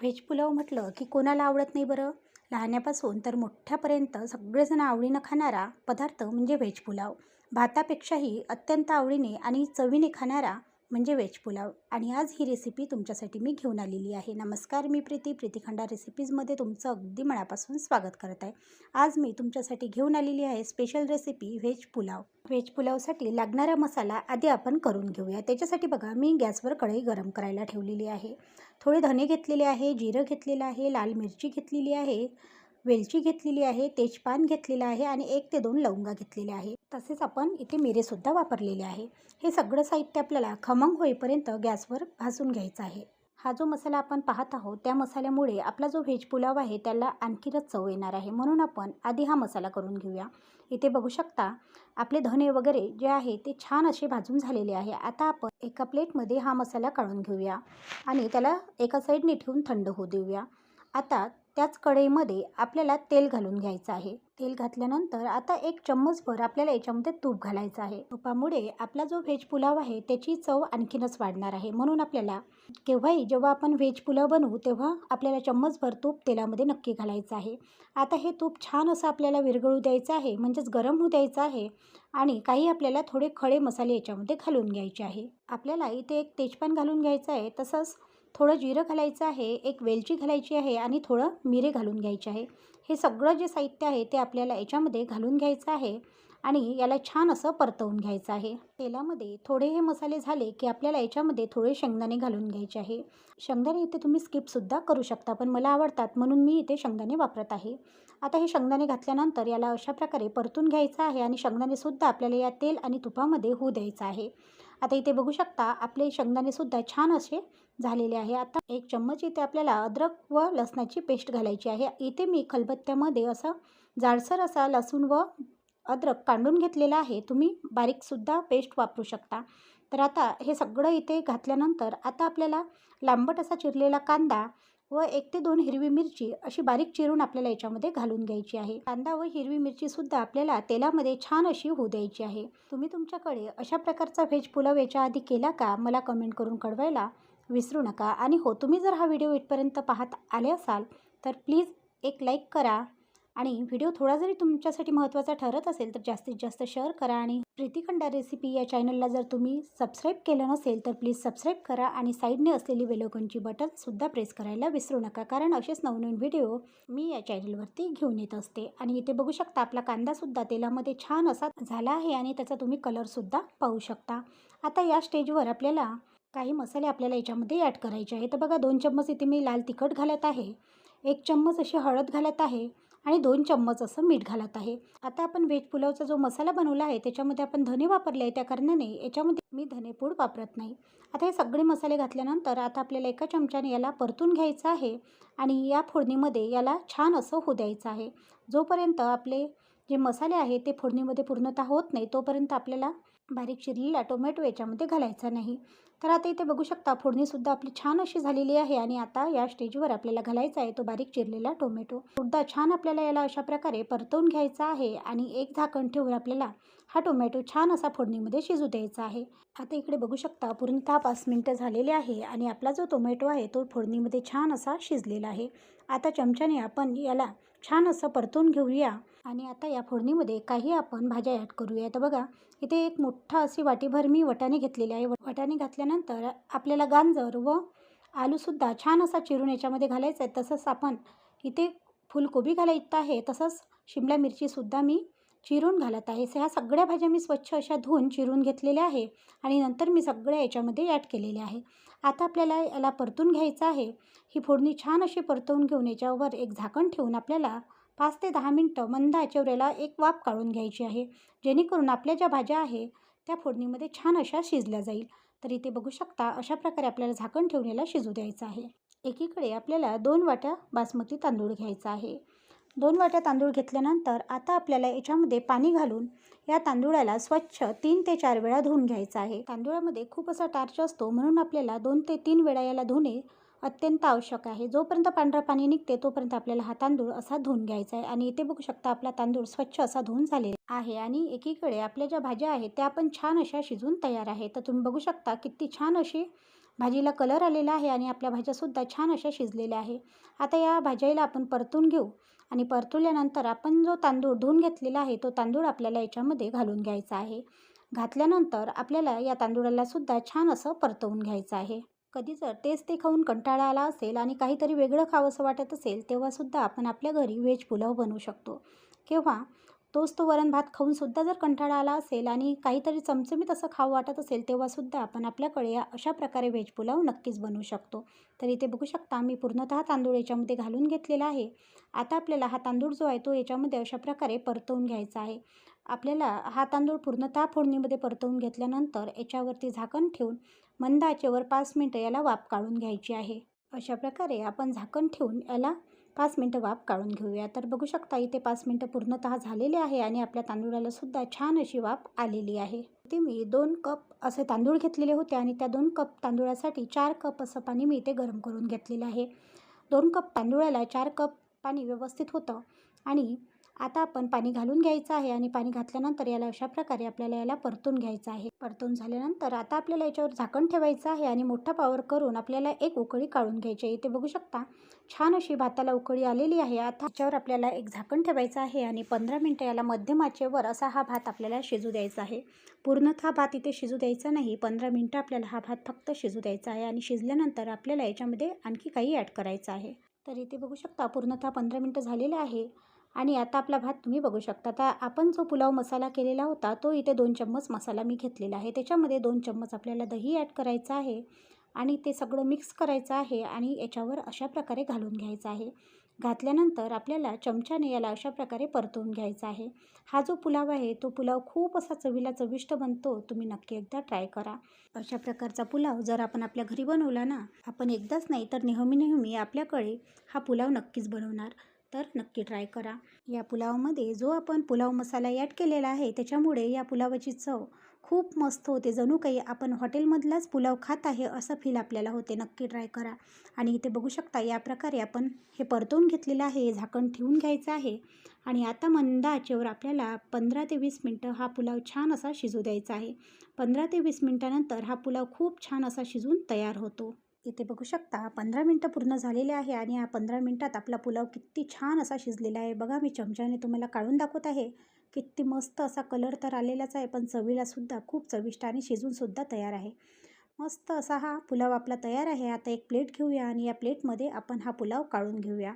Veg pulao म्हटलं की कोणाला आवडत नाही बरं? लहान्यापासून तर मोठ्यापर्यंत सगळेजण आवडीनं खाणारा पदार्थ म्हणजे व्हेज पुलाव. भातापेक्षाही अत्यंत आवडीने आणि चवीने खाणारा म्हणजे व्हेज पुलाव. आणि आज ही रेसिपी तुमच्यासाठी मी घेऊन आलेली आहे. नमस्कार मी प्रीती. प्रीतीखंडा रेसिपीजमध्ये तुमचं अगदी मनापासून स्वागत करत आहे. आज मी तुमच्यासाठी घेऊन आलेली आहे special recipe veg pulao. Veg पुलावसाठी लागणारा मसाला आधी आपण करून घेऊया. त्याच्यासाठी बघा मी गॅसवर कढई गरम करायला ठेवलेली आहे. थोडे धने घेतलेले आहे जिरं घेतलेलं आहे लाल मिरची घेतलेली आहे वेलची घेतलेली आहे तेजपान घेतलेलं आहे आणि एक ते दोन लवंगा घेतलेल्या आहे. तसेच आपण इथे मिरेसुद्धा वापरलेले आहे. हे सगळं साहित्य आपल्याला खमंग होईपर्यंत गॅसवर भाजून घ्यायचं आहे. हा जो मसाला आपण पाहत आहोत त्या मसाल्यामुळे आपला जो व्हेज पुलाव आहे त्याला आणखीनच चव येणार आहे. म्हणून आपण आधी हा मसाला करून घेऊया. इथे बघू शकता आपले धने वगैरे जे आहे ते छान असे भाजून झालेले आहे. आता आपण एका प्लेटमध्ये हा मसाला काढून घेऊया आणि त्याला एका साईडने ठेवून थंड होऊ देऊया. आता त्याच कढईमध्ये आपल्याला तेल घालून घ्यायचं आहे. तेल घातल्यानंतर आता एक चम्मचभर आपल्याला याच्यामध्ये तूप घालायचं आहे. तुपामुळे आपला जो व्हेज पुलाव आहे त्याची चव आणखीनच वाढणार आहे. म्हणून आपल्याला केव्हाही जेव्हा आपण व्हेज पुलाव बनवू तेव्हा आपल्याला चम्मचभर तूप तेलामध्ये नक्की घालायचं आहे. आता हे तूप छान असं आपल्याला विरघळू द्यायचं आहे म्हणजेच गरम होऊ द्यायचं आहे आणि काही आपल्याला थोडे खडे मसाले याच्यामध्ये घालून घ्यायचे आहे. आपल्याला इथे एक तेजपान घालून घ्यायचं आहे. तसंच थोडं जिरं घालायचं आहे एक वेलची घालायची आहे आणि थोडं मिरे घालून घ्यायचे आहे. हे सगळं जे साहित्य आहे ते आपल्याला याच्यामध्ये घालून घ्यायचं आहे आणि याला छान असं परतवून घ्यायचं आहे. तेलामध्ये थोडे हे मसाले झाले की आपल्याला याच्यामध्ये थोडे शेंगदाणे घालून घ्यायचे आहे. शेंगदाणे इथे तुम्ही स्किपसुद्धा करू शकता पण मला आवडतात म्हणून मी इथे शेंगदाणे वापरत आहे. आता हे शेंगदाणे घातल्यानंतर याला अशा प्रकारे परतून घ्यायचं आहे आणि शेंगदाणेसुद्धा आपल्याला या तेल आणि तुपामध्ये होऊ द्यायचं आहे. आता इथे बघू शकता आपले शेंगदाणेसुद्धा छान असे झालेले आहे. आता एक चम्मच इथे आपल्याला अद्रक व लसणाची पेस्ट घालायची आहे. इथे मी खलबत्त्यामध्ये असं जाडसर असा लसूण व अद्रक कांडून घेतलेला आहे. तुम्ही बारीकसुद्धा पेस्ट वापरू शकता. तर आता हे सगळं इथे घातल्यानंतर आता आपल्याला लांबट असा चिरलेला कांदा व एक ते दोन हिरवी मिरची अशी बारीक चिरून आपल्याला याच्यामध्ये घालून घ्यायची आहे. कांदा व हिरवी मिरचीसुद्धा आपल्याला तेलामध्ये छान अशी होऊ द्यायची आहे. तुम्ही तुमच्याकडे अशा प्रकारचा व्हेज पुलाव याच्या आधी केला का? मला कमेंट करून कळवायला विसरू नका. आणि हो तुम्ही जर हा व्हिडिओ इथपर्यंत पाहत आले असाल तर प्लीज एक लाईक करा. आणि व्हिडिओ थोडा जरी तुमच्यासाठी महत्त्वाचा ठरत असेल तर जास्तीत जास्त शेअर करा आणि प्रीतिखंडा रेसिपी या चॅनलला जर तुम्ही सबस्क्राईब केलं नसेल तर प्लीज सबस्क्राईब करा आणि साईडने असलेली बेलोकनची बटनसुद्धा प्रेस करायला विसरू नका. कारण असेच नवनवीन व्हिडिओ मी या चॅनलवरती घेऊन येत असते. आणि इथे बघू शकता आपला कांदासुद्धा तेलामध्ये छान असा झाला आहे आणि त्याचा तुम्ही कलरसुद्धा पाहू शकता. आता या स्टेजवर आपल्याला काही मसाले आपल्याला याच्यामध्ये ॲड करायचे आहे तर बघा दोन चम्मच इथे मी लाल तिखट घालत आहे. एक चम्मच अशी हळद घालत आहे. आणि दोन चम्मच असं मीठ घालत आहे. आता आपण व्हेज पुलावचा जो मसाला बनवला आहे त्याच्यामध्ये आपण धने वापरले आहे. त्या कारणाने याच्यामध्ये मी धनेपूड वापरत नाही. आता हे सगळे मसाले घातल्यानंतर आता आपल्याला एका चमच्याने याला परतून घ्यायचं आहे आणि या फोडणीमध्ये याला छान असं होऊ द्यायचं आहे. जोपर्यंत आपले जे मसाले आहे ते फोडणीमध्ये पूर्णतः होत नाही तोपर्यंत आपल्याला बारीक चिरलेला टोमॅटो याच्यामध्ये घालायचा नाही. तर आता इथे बघू शकता फोडणीसुद्धा आपली छान अशी झालेली आहे आणि आता या स्टेजवर आपल्याला घालायचा आहे तो बारीक चिरलेला टोमॅटो. सुद्धा छान आपल्याला याला अशा प्रकारे परतवून घ्यायचा आहे आणि एक झाकण ठेवून आपल्याला हा टोमॅटो छान असा फोडणीमध्ये शिजू द्यायचा आहे. आता इकडे बघू शकता पूर्णतः पाच मिनटं झालेले आहे आणि आपला जो टोमॅटो आहे तो फोडणीमध्ये छान असा शिजलेला आहे. आता चमच्याने आपण याला छान असं परतून घेऊया. आणि आता या फोडणीमध्ये काही आपण भाज्या ॲड करूया. तर बघा इथे एक मोठा अशी वाटीभर मी वटाणे घेतलेले आहे. वटाणे घातल्यानंतर आपल्याला गांजर व आलूसुद्धा छान असा चिरून याच्यामध्ये घालायचा आहे. तसंच आपण इथे फुलकोबी घालायचं आहे. तसंच शिमला मिरचीसुद्धा मी चिरून घालत आहे. ह्या सगळ्या भाज्या मी स्वच्छ अशा धुवून चिरून घेतलेल्या आहे आणि नंतर मी सगळ्या याच्यामध्ये ॲड केलेल्या आहे. आता आपल्याला याला परतून घ्यायचं आहे. ही फोडणी छान अशी परतवून घेऊन याच्यावर एक झाकण ठेवून आपल्याला पाच ते दहा मिनटं मंद याच्यावर एक वाफ काढून घ्यायची आहे. जेणेकरून आपल्या ज्या भाज्या आहे त्या फोडणीमध्ये छान अशा शिजल्या जाईल. तर इथे बघू शकता अशा प्रकारे आपल्याला झाकण ठेवून याला शिजू द्यायचं आहे. एकीकडे आपल्याला दोन वाट्या बासमती तांदूळ घ्यायचा आहे. दोन वाट्या तांदूळ घेतल्यानंतर आता आपल्याला याच्यामध्ये पाणी घालून या तांदुळाला स्वच्छ तीन ते चार वेळा धुवून घ्यायचा आहे. तांदुळामध्ये खूप असा टार्च असतो म्हणून आपल्याला दोन ते तीन वेळा याला धुणे अत्यंत आवश्यक आहे. जोपर्यंत पांढरं पाणी निघते तोपर्यंत आपल्याला हा तांदूळ असा धुवून घ्यायचा आहे. आणि इथे बघू शकता आपला तांदूळ स्वच्छ असा धुवून झालेला आहे. आणि एकीकडे आपल्या ज्या भाज्या आहेत त्या पण छान अशा शिजून तयार आहे तर तुम्ही बघू शकता किती छान अशी भाजीला कलर आलेला आहे आणि आपल्या भाज्यासुद्धा छान अशा शिजलेल्या आहे. आता या भाज्याला आपण परतून घेऊ. आणि परतवल्यानंतर आपण जो तांदूळ धुवून घेतलेला आहे तो तांदूळ आपल्याला याच्यामध्ये घालून घ्यायचा आहे. घातल्यानंतर आपल्याला या तांदूळाला सुद्धा छान असं परतवून घ्यायचं आहे. कधी जर तेच ते खाऊन कंटाळा आला असेल आणि काहीतरी वेगळं खावंसं वाटत असेल तेव्हासुद्धा आपण आपल्या घरी व्हेज पुलाव बनवू शकतो. किंवा तोच तो वरण भात खाऊनसुद्धा जर कंटाळा आला असेल आणि काहीतरी चमचमीत असं खावं वाटत असेल तेव्हासुद्धा आपण आपल्याकडे या अशा प्रकारे व्हेज पुलाव नक्कीच बनवू शकतो. तर इथे बघू शकता मी पूर्णतः तांदूळ याच्यामध्ये घालून घेतलेला आहे. आता आपल्याला हा तांदूळ जो आहे तो याच्यामध्ये अशा प्रकारे परतवून घ्यायचा आहे. आपल्याला हा तांदूळ पूर्णतः फोडणीमध्ये परतवून घेतल्यानंतर याच्यावरती झाकण ठेवून मंद आचेवर पाच मिनटं याला वाफ काढून घ्यायची आहे. अशा प्रकारे आपण झाकण ठेवून याला पाच मिनटं वाफ काढून घेऊया. तर बघू शकता इथे पाच मिनटं पूर्णतः झालेले आहे आणि आपल्या तांदूळाला सुद्धा छान अशी वाफ आलेली आहे. ते मी दोन कप असे तांदूळ घेतलेले होते आणि त्या दोन कप तांदूळासाठी चार कप असं पाणी मी इथे गरम करून घेतलेलं आहे. दोन कप तांदूळाला चार कप पाणी व्यवस्थित होतं आणि आता आपण पाणी घालून घ्यायचं आहे आणि पाणी घातल्यानंतर याला अशा प्रकारे आपल्याला याला परतून घ्यायचं आहे. परतून झाल्यानंतर आता आपल्याला याच्यावर झाकण ठेवायचं आहे आणि मोठा पावर करून आपल्याला एक उकळी काढून घ्यायची आहे. इथे बघू शकता छान अशी भाताला उकळी आलेली आहे. आता याच्यावर आपल्याला एक झाकण ठेवायचं आहे आणि पंधरा मिनटं याला मध्यम आचेवर असा हा भात आपल्याला शिजू द्यायचा आहे. पूर्णतः भात इथे शिजू द्यायचा नाही. पंधरा मिनटं आपल्याला हा भात फक्त शिजू द्यायचा आहे आणि शिजल्यानंतर आपल्याला याच्यामध्ये आणखी काही ॲड करायचं आहे. तर इथे बघू शकता पूर्णतः पंधरा मिनटं झालेले आहे. आणि आता आपला भात तुम्ही बघू शकता. आता आपण जो पुलाव मसाला केलेला होता तो इथे दोन चम्मच मसाला मी घेतलेला आहे. त्याच्यामध्ये दोन चम्मच आपल्याला दही ॲड करायचं आहे. आणि ते सगळं मिक्स करायचं आहे आणि याच्यावर अशा प्रकारे घालून घ्यायचं आहे. घातल्यानंतर आपल्याला चमच्याने याला अशा प्रकारे परतवून घ्यायचा आहे. हा जो पुलाव आहे तो पुलाव खूप असा चवीला चविष्ट बनतो. तुम्ही नक्की एकदा ट्राय करा. अशा प्रकारचा पुलाव जर आपण आपल्या घरी बनवला ना आपण एकदाच नाही तर नेहमी नेहमी आपल्याकडे हा पुलाव नक्कीच बनवणार. तर नक्की ट्राय करा. या पुलावामध्ये जो आपण पुलाव मसाला ॲड केलेला आहे त्याच्यामुळे या पुलावाची चव खूप मस्त होते. जणू काही आपण हॉटेलमधलाच पुलाव खात आहे असं फील आपल्याला होते. नक्की ट्राय करा. आणि इथे बघू शकता या प्रकारे आपण हे परतवून घेतलेलं आहे. झाकण ठेवून घ्यायचं आहे. आणि आता मंद आचेवर आपल्याला पंधरा ते वीस मिनटं हा पुलाव छान असा शिजू द्यायचा आहे. पंधरा ते वीस मिनटानंतर हा पुलाव खूप छान असा शिजून तयार होतो. इथे बघू शकता. पंधरा मिनटं पूर्ण झालेले आहे आणि या पंधरा मिनटात आपला पुलाव किती छान असा शिजलेला आहे. बघा मी चमच्याने तुम्हाला काढून दाखवत आहे. किती मस्त असा कलर तर आलेलाच आहे पण चवीलासुद्धा खूप चविष्ट आणि शिजूनसुद्धा तयार आहे. मस्त असा हा पुलाव आपला तयार आहे. आता एक प्लेट घेऊया आणि या प्लेटमध्ये आपण हा पुलाव काढून घेऊया.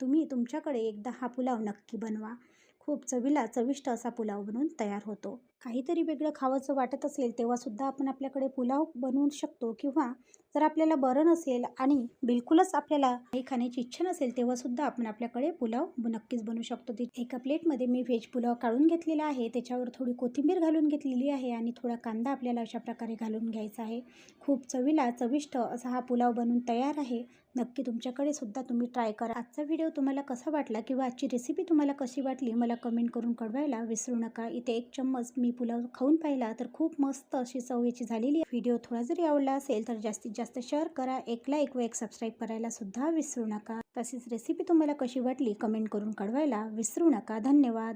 तुम्ही तुमच्याकडे एकदा हा पुलाव नक्की बनवा. खूप चवीला चविष्ट असा पुलाव बनवून तयार होतो. काहीतरी वेगळं खावंसं वाटत असेल तेव्हासुद्धा आपण आपल्याकडे पुलाव बनवू शकतो किंवा जर आपल्याला बरं नसेल आणि बिलकुलच आपल्याला काही खाण्याची इच्छा नसेल तेव्हासुद्धा आपण आपल्याकडे पुलाव नक्कीच बनवू शकतो. ते एका प्लेटमध्ये मी व्हेज पुलाव काढून घेतलेला आहे. त्याच्यावर थोडी कोथिंबीर घालून घेतलेली आहे आणि थोडा कांदा आपल्याला अशा प्रकारे घालून घ्यायचा आहे. खूप चवीला चविष्ट असा हा पुलाव बनवून तयार आहे. नक्की तुमच्याकडे सुद्धा तुम्ही ट्राय करा. आजचा व्हिडिओ तुम्हाला कसा वाटला किंवा आजची रेसिपी तुम्हाला कशी वाटली मला कमेंट करून कळवायला विसरू नका. इथे एक चम्मच मी तुम्ही पुलाव खाऊन पाहिला तर खूप मस्त अशी चवयाची झालेली व्हिडिओ थोडा जरी आवडला असेल तर जास्तीत जास्त शेअर करा एक लाईक व एक सबस्क्राईब करायला सुद्धा विसरू नका. तसेच रेसिपी तुम्हाला कशी वाटली कमेंट करून कळवायला विसरू नका. धन्यवाद.